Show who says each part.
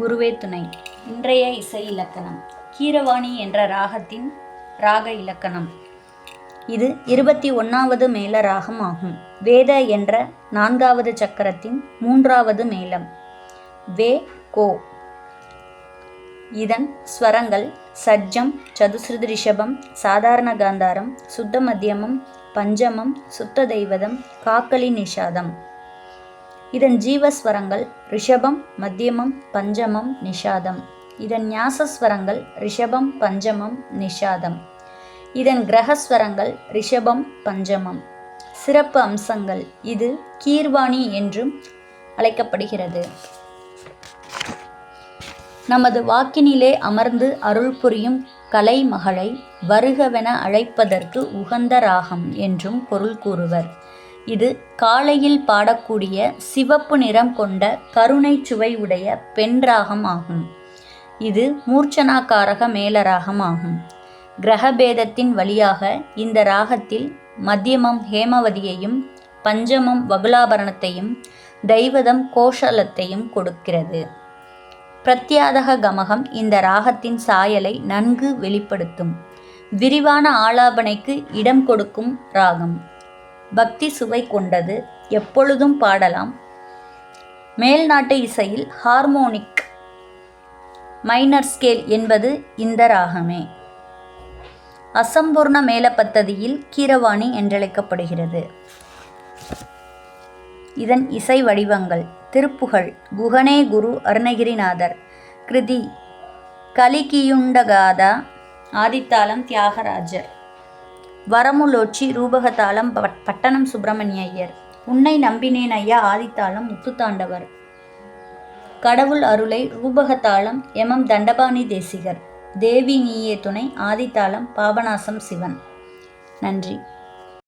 Speaker 1: குருவே துணை. இன்றைய இசை இலக்கணம். கீரவாணி என்ற ராகத்தின் ராக இலக்கணம். இது இருபத்தி ஒன்றாவது மேல ராகம் ஆகும். வேத என்ற நான்காவது சக்கரத்தின் மூன்றாவது மேளம். வே கோ. இதன் ஸ்வரங்கள் சஜ்ஜம் சதுஸ்ருதி ரிஷபம் சாதாரண காந்தாரம் சுத்த மத்தியமம் பஞ்சமம் சுத்த தெய்வதம் காக்கலி நிஷாதம். இதன் ஜீவஸ்வரங்கள் ரிஷபம் மத்தியமம் பஞ்சமம் நிஷாதம். இதன் ஞாசஸ்வரங்கள் ரிஷபம் பஞ்சமம் நிஷாதம். இதன் கிரகஸ்வரங்கள் ரிஷபம் பஞ்சமம். சிறப்பு அம்சங்கள் இது கீர்வாணி என்றும் அழைக்கப்படுகிறது. நமது வாக்கினிலே அமர்ந்து அருள் புரியும் கலை மகளை வருகவென அழைப்பதற்கு உகந்த ராகம் என்றும் பொருள் கூறுவர். இது காலையில் பாடக்கூடிய சிவப்பு நிறம் கொண்ட கருணை சுவை உடைய பெண் ராகம் ஆகும். இது மூர்ச்சனாக்காரக மேலராகம் ஆகும். கிரகபேதத்தின் வழியாக இந்த ராகத்தில் மத்தியமம் ஹேமவதியையும் பஞ்சமம் வகுலாபரணத்தையும் தெய்வதம் கோஷலத்தையும் கொடுக்கிறது. பிரத்யாதக கமகம் இந்த ராகத்தின் சாயலை நன்கு வெளிப்படுத்தும். விரிவான ஆலாபனைக்கு இடம் கொடுக்கும் ராகம். பக்தி சுவை கொண்டது எப்பொழுதும் பாடலாம். மேல்நாட்டு இசையில் ஹார்மோனிக் மைனர் ஸ்கேல் என்பது இந்த ராகமே. அசம்பூர்ண மேலப்பத்ததியில் கீரவாணி என்றழைக்கப்படுகிறது. இதன் இசை வடிவங்கள் திருப்புகழ் குகனே குரு அருணகிரிநாதர் கிருதி கலிகியுண்டகாதா ஆதித்தாளம் தியாகராஜர். வரமுலோச்சி ரூபகதாளம் பட்- பட்டணம் சுப்பிரமணிய ஐயர். உன்னை நம்பினேன் ஐயா ஆதித்தாளம் முத்துத்தாண்டவர். கடவுள் அருளை ரூபகதாளம் எமம் தண்டபாணி தேசிகர். தேவி நீயே துணை ஆதித்தாளம் பாபநாசம் சிவன். நன்றி.